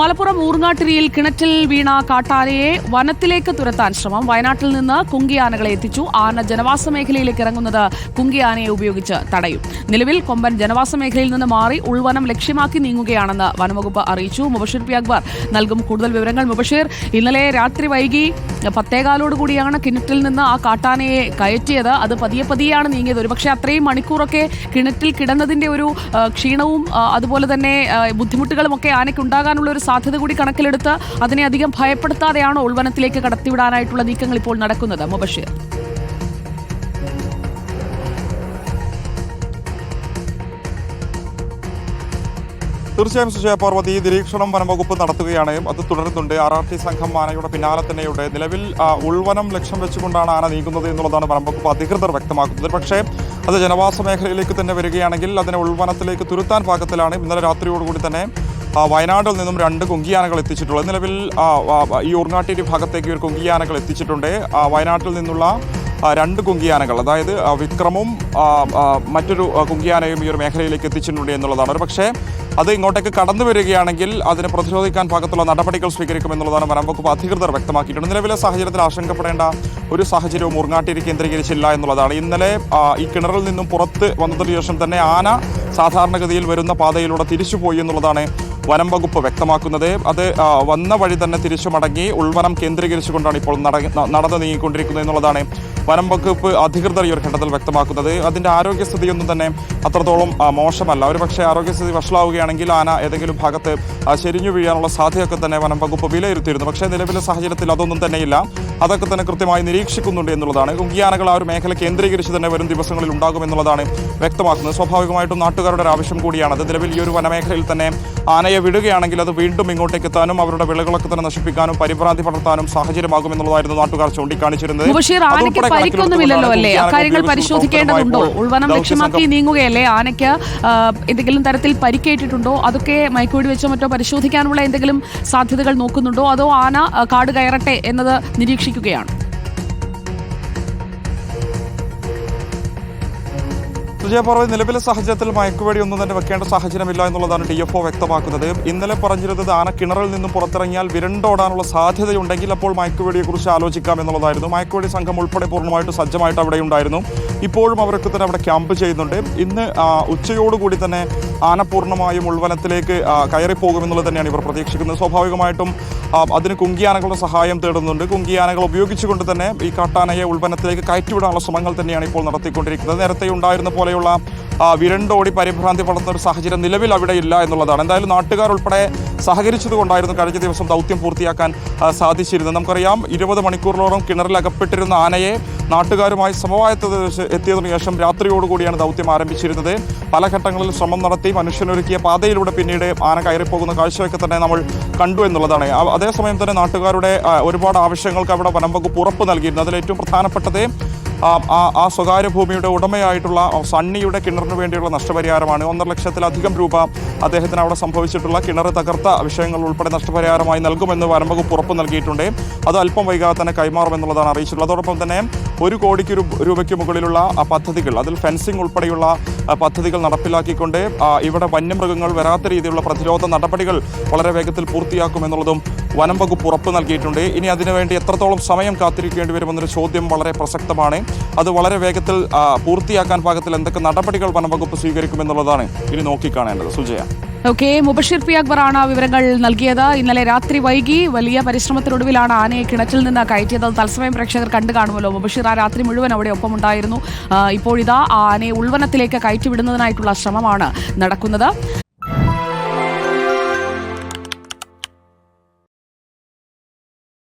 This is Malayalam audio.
മലപ്പുറം ഊർങ്ങാട്ടിരിയിൽ കിണറ്റിൽ വീണ കാട്ടാനയെ വനത്തിലേക്ക് തുരത്താൻ ശ്രമം. വയനാട്ടിൽ നിന്ന് കുങ്കിയാനകളെ എത്തിച്ചു. ആന ജനവാസ മേഖലയിലേക്ക് ഇറങ്ങുന്നത് കുങ്കിയാനയെ ഉപയോഗിച്ച് തടയും. നിലവിൽ കൊമ്പൻ ജനവാസ മേഖലയിൽ നിന്ന് മാറി ഉൾവനം ലക്ഷ്യമാക്കി നീങ്ങുകയാണെന്ന് വനംവകുപ്പ് അറിയിച്ചു. മുബഷീർ പി അക്ബർ നൽകും കൂടുതൽ വിവരങ്ങൾ. മുബഷീർ ഇന്നലെ രാത്രി വൈകി പത്തേകാലോടുകൂടിയാണ് കിണറ്റിൽ നിന്ന് ആ കാട്ടാനയെ കയറ്റിയത്. അത് പതിയെ പതിയെയാണ് നീങ്ങിയത്. ഒരുപക്ഷെ അത്രയും മണിക്കൂറൊക്കെ കിണറ്റിൽ കിടന്നതിന്റെ ഒരു ക്ഷീണവും അതുപോലെ തന്നെ ബുദ്ധിമുട്ടുകളും ഒക്കെ ആനയ്ക്ക് ഉണ്ടാകാനുള്ള ഒരു സാധ്യത കൂടി കണക്കിലെടുത്ത് അതിനെ അധികം ഭയപ്പെടുത്താതെയാണോ ഉൾവനത്തിലേക്ക് കടത്തിവിടാനായിട്ടുള്ള നീക്കങ്ങൾ ഇപ്പോൾ നടക്കുന്നത്? മുബഷീർ. തീർച്ചയായും സുജയ പാർവതി നിരീക്ഷണം വനംവകുപ്പ് നടത്തുകയാണ് അത് തുടരുന്നുണ്ട്. ആർ ആർ ടി സംഘം ആനയുടെ പിന്നാലെ തന്നെയുണ്ട്. നിലവിൽ ഉൾവനം ലക്ഷ്യം വെച്ചുകൊണ്ടാണ് ആന നീങ്ങുന്നത് എന്നുള്ളതാണ് വനംവകുപ്പ് അധികൃതർ വ്യക്തമാക്കുന്നത്. പക്ഷേ അത് ജനവാസ മേഖലയിലേക്ക് തന്നെ വരികയാണെങ്കിൽ അതിനെ ഉൾവനത്തിലേക്ക് തുരുത്താൻ പാകത്തിലാണ്. ഇന്നലെ രാത്രിയോടുകൂടി തന്നെ വയനാട്ടിൽ നിന്നും രണ്ട് കുങ്കിയാനകൾ എത്തിച്ചിട്ടുള്ളത്. നിലവിൽ ഈ ഉർങ്ങാട്ടേരി ഭാഗത്തേക്ക് ഒരു കുങ്കിയാനകൾ എത്തിച്ചിട്ടുണ്ട്. വയനാട്ടിൽ നിന്നുള്ള രണ്ട് കുങ്കിയാനകൾ അതായത് വിക്രമും മറ്റൊരു കുങ്കിയാനയും ഈ ഒരു മേഖലയിലേക്ക് എത്തിച്ചിട്ടുണ്ട് എന്നുള്ളതാണ്. ഒരു പക്ഷേ അത് ഇങ്ങോട്ടേക്ക് കടന്നു വരികയാണെങ്കിൽ അതിനെ പ്രതിരോധിക്കാൻ ഭാഗത്തുള്ള നടപടികൾ സ്വീകരിക്കുമെന്നുള്ളതാണ് വനം വകുപ്പ് അധികൃതർ വ്യക്തമാക്കിയിട്ടുണ്ട്. നിലവിലെ സാഹചര്യത്തിൽ ആശങ്കപ്പെടേണ്ട ഒരു സാഹചര്യവും മുറുങ്ങാട്ടിരി കേന്ദ്രീകരിച്ചില്ല എന്നുള്ളതാണ്. ഇന്നലെ ഈ കിണറിൽ നിന്നും പുറത്ത് വന്നതിന് ശേഷം തന്നെ ആന സാധാരണഗതിയിൽ വരുന്ന പാതയിലൂടെ തിരിച്ചുപോയി എന്നുള്ളതാണ് വനം വകുപ്പ് വ്യക്തമാക്കുന്നത്. അത് വന്ന വഴി തന്നെ തിരിച്ചു മടങ്ങി ഉൾവനം കേന്ദ്രീകരിച്ചുകൊണ്ടാണ് ഇപ്പോൾ നട- നടന്നു നീങ്ങിക്കൊണ്ടിരിക്കുന്നത് എന്നുള്ളതാണ് വനം വകുപ്പ് അധികൃതർ ഈ ഒരു ഘട്ടത്തിൽ വ്യക്തമാക്കുന്നത്. അതിന്റെ ആരോഗ്യസ്ഥിതിയൊന്നും തന്നെ അത്രത്തോളം മോശമല്ല. ഒരു പക്ഷേ ആരോഗ്യസ്ഥിതി വഷളാവുകയാണെങ്കിൽ ആന ഏതെങ്കിലും ഭാഗത്ത് ചെരിഞ്ഞു വീഴാനുള്ള സാധ്യതയൊക്കെ തന്നെ വനം വകുപ്പ് വിലയിരുത്തിയിരുന്നു. പക്ഷേ നിലവിലെ സാഹചര്യത്തിൽ അതൊന്നും തന്നെയില്ല. അതൊക്കെ തന്നെ കൃത്യമായി നിരീക്ഷിക്കുന്നുണ്ട് എന്നുള്ളതാണ്. കുങ്കിയാനകൾ ആ ഒരു മേഖല കേന്ദ്രീകരിച്ച് തന്നെ വരും ദിവസങ്ങളിൽ ഉണ്ടാകും എന്നുള്ളതാണ് വ്യക്തമാക്കുന്നത്. സ്വാഭാവികമായിട്ടും നാട്ടുകാരുടെ ഒരു ആവശ്യം കൂടിയാണ്. അത് നിലവിൽ ഈ ഒരു വനമേഖലയിൽ തന്നെ ആനയെ വിടുകയാണെങ്കിൽ അത് വീണ്ടും ഇങ്ങോട്ടേക്ക് എത്താനും അവരുടെ വിളകളൊക്കെ തന്നെ നശിപ്പിക്കാനും പരിഭ്രാന്തി പടർത്താനും സാഹചര്യമാകും എന്നുള്ളതായിരുന്നു നാട്ടുകാർ ചൂണ്ടിക്കാണിച്ചിരുന്നത്. പരിശോധിക്കേണ്ടതുണ്ടോ? ഉൾവനം ലക്ഷ്യമാക്കി നീങ്ങുകയല്ലേ? ആനയ്ക്ക് എന്തെങ്കിലും തരത്തിൽ പരിക്കേറ്റിട്ടുണ്ടോ? അതൊക്കെ മയക്കുവെടി വെച്ചോ മറ്റോ പരിശോധിക്കാനുള്ള എന്തെങ്കിലും സാധ്യതകൾ നോക്കുന്നുണ്ടോ? അതോ ആന കാട് കയറട്ടെ എന്നത് നിരീക്ഷിക്കുകയാണ് പറവ് നിലവിലെ സാഹചര്യത്തിൽ മയക്കുവെടി ഒന്നും തന്നെ വെക്കേണ്ട സാഹചര്യമില്ല എന്നുള്ളതാണ് ഡി എഫ് ഒ വ്യക്തമാക്കുന്നത്. ഇന്നലെ പറഞ്ഞിരുന്നത് ആന കിണറിൽ നിന്നും പുറത്തിറങ്ങിയാൽ വിരണ്ടോടാനുള്ള സാധ്യതയുണ്ടെങ്കിൽ അപ്പോൾ മയക്കുവെടിയെക്കുറിച്ച് ആലോചിക്കാം എന്നുള്ളതായിരുന്നു. മയക്കുവെടി സംഘം ഉൾപ്പെടെ പൂർണമായിട്ട് സജ്ജമായിട്ട് അവിടെ ഉണ്ടായിരുന്നു. ഇപ്പോഴും അവരൊക്കെ തന്നെ അവിടെ ക്യാമ്പ് ചെയ്യുന്നുണ്ട്. ഇന്ന് ഉച്ചയോടുകൂടി തന്നെ ആന പൂർണമായും ഉൾവനത്തിലേക്ക് കയറിപ്പോകുമെന്നുള്ളത് തന്നെയാണ് ഇവർ പ്രതീക്ഷിക്കുന്നത്. സ്വാഭാവികമായിട്ടും അതിന് കുങ്കിയാനകളുടെ സഹായം തേടുന്നുണ്ട്. കുങ്കിയാനകൾ ഉപയോഗിച്ചുകൊണ്ട് തന്നെ ഈ കാട്ടാനയെ ഉൽപ്പന്നത്തിലേക്ക് കയറ്റിവിടാനുള്ള ശ്രമങ്ങൾ തന്നെയാണ് ഇപ്പോൾ നടത്തിക്കൊണ്ടിരിക്കുന്നത്. നേരത്തെ ഉണ്ടായിരുന്ന പോലെയുള്ള വിരണ്ടോടി പരിഭ്രാന്തി പടർന്ന ഒരു സാഹചര്യം നിലവിൽ അവിടെ ഇല്ല എന്നുള്ളതാണ്. എന്തായാലും നാട്ടുകാർ ഉൾപ്പെടെ സഹകരിച്ചതുകൊണ്ടായിരുന്നു കഴിഞ്ഞ ദിവസം ദൗത്യം പൂർത്തിയാക്കാൻ സാധിച്ചിരുന്നത്. നമുക്കറിയാം ഇരുപത് മണിക്കൂറിലോളം കിണറിൽ അകപ്പെട്ടിരുന്ന ആനയെ നാട്ടുകാരുമായി സമവായത്തിൽ എത്തിയതിനു ശേഷം രാത്രിയോടുകൂടിയാണ് ദൗത്യം ആരംഭിച്ചിരുന്നത്. പല ഘട്ടങ്ങളിൽ ശ്രമം നടത്തി മനുഷ്യനൊരുക്കിയ പാതയിലൂടെ പിന്നീട് ആന കയറിപ്പോകുന്ന കാഴ്ചയൊക്കെ തന്നെ നമ്മൾ കണ്ടു എന്നുള്ളതാണ്. അതേസമയം തന്നെ നാട്ടുകാരുടെ ഒരുപാട് ആവശ്യങ്ങൾക്ക് അവിടെ വനം വകുപ്പ് ഉറപ്പ് നൽകിയിരുന്നു. അതിൽ ഏറ്റവും പ്രധാനപ്പെട്ടത് ആ സ്വകാര്യ ഭൂമിയുടെ ഉടമയായിട്ടുള്ള സണ്ണിയുടെ കിണറിന് വേണ്ടിയുള്ള നഷ്ടപരിഹാരമാണ്. ഒന്നര ലക്ഷത്തിലധികം രൂപ അദ്ദേഹത്തിന് അവിടെ സംഭവിച്ചിട്ടുള്ള കിണർ തകർത്ത വിഷയങ്ങൾ ഉൾപ്പെടെ നഷ്ടപരിഹാരമായി നൽകുമെന്ന് വനംവകുപ്പ് ഉറപ്പ് നൽകിയിട്ടുണ്ട്. അത് അല്പം വൈകാതെ തന്നെ കൈമാറുമെന്നുള്ളതാണ് അറിയിച്ചിട്ടുള്ളത്. അതോടൊപ്പം തന്നെ ഒരു കോടിക്ക് രൂപയ്ക്ക് മുകളിലുള്ള പദ്ധതികൾ അതിൽ ഫെൻസിംഗ് ഉൾപ്പെടെയുള്ള പദ്ധതികൾ നടപ്പിലാക്കിക്കൊണ്ട് ഇവിടെ വന്യമൃഗങ്ങൾ വരാത്ത രീതിയിലുള്ള പ്രതിരോധ നടപടികൾ വളരെ വേഗത്തിൽ പൂർത്തിയാക്കുമെന്നുള്ളതും വനം വകുപ്പ് ഉറപ്പ് നൽകിയിട്ടുണ്ട്. ഇനി അതിനുവേണ്ടി എത്രത്തോളം സമയം കാത്തിരിക്കേണ്ടി വരുമെന്നൊരു ചോദ്യം വളരെ പ്രസക്തമാണ്. അത് വളരെ വേഗത്തിൽ പൂർത്തിയാക്കാൻ പാകത്തിൽ എന്തൊക്കെ നടപടികൾ വനം വകുപ്പ് സ്വീകരിക്കുമെന്നുള്ളതാണ് ഇനി നോക്കിക്കാണേണ്ടത്. സുജയ. ഓക്കെ മുബഷിർ പി അക്ബറാണ് വിവരങ്ങൾ നൽകിയത്. ഇന്നലെ രാത്രി വൈകി വലിയ പരിശ്രമത്തിനൊടുവിലാണ് ആനയെ കിണറ്റിൽ നിന്ന് കയറ്റിയത്. തത്സമയം പ്രേക്ഷകർ കണ്ടു കാണുമല്ലോ. മുബഷീർ ആ രാത്രി മുഴുവൻ അവിടെ ഒപ്പമുണ്ടായിരുന്നു. ഇപ്പോഴിതാ ആ ആനയെ ഉൾവനത്തിലേക്ക് കയറ്റിവിടുന്നതിനായിട്ടുള്ള ശ്രമമാണ് നടക്കുന്നത്.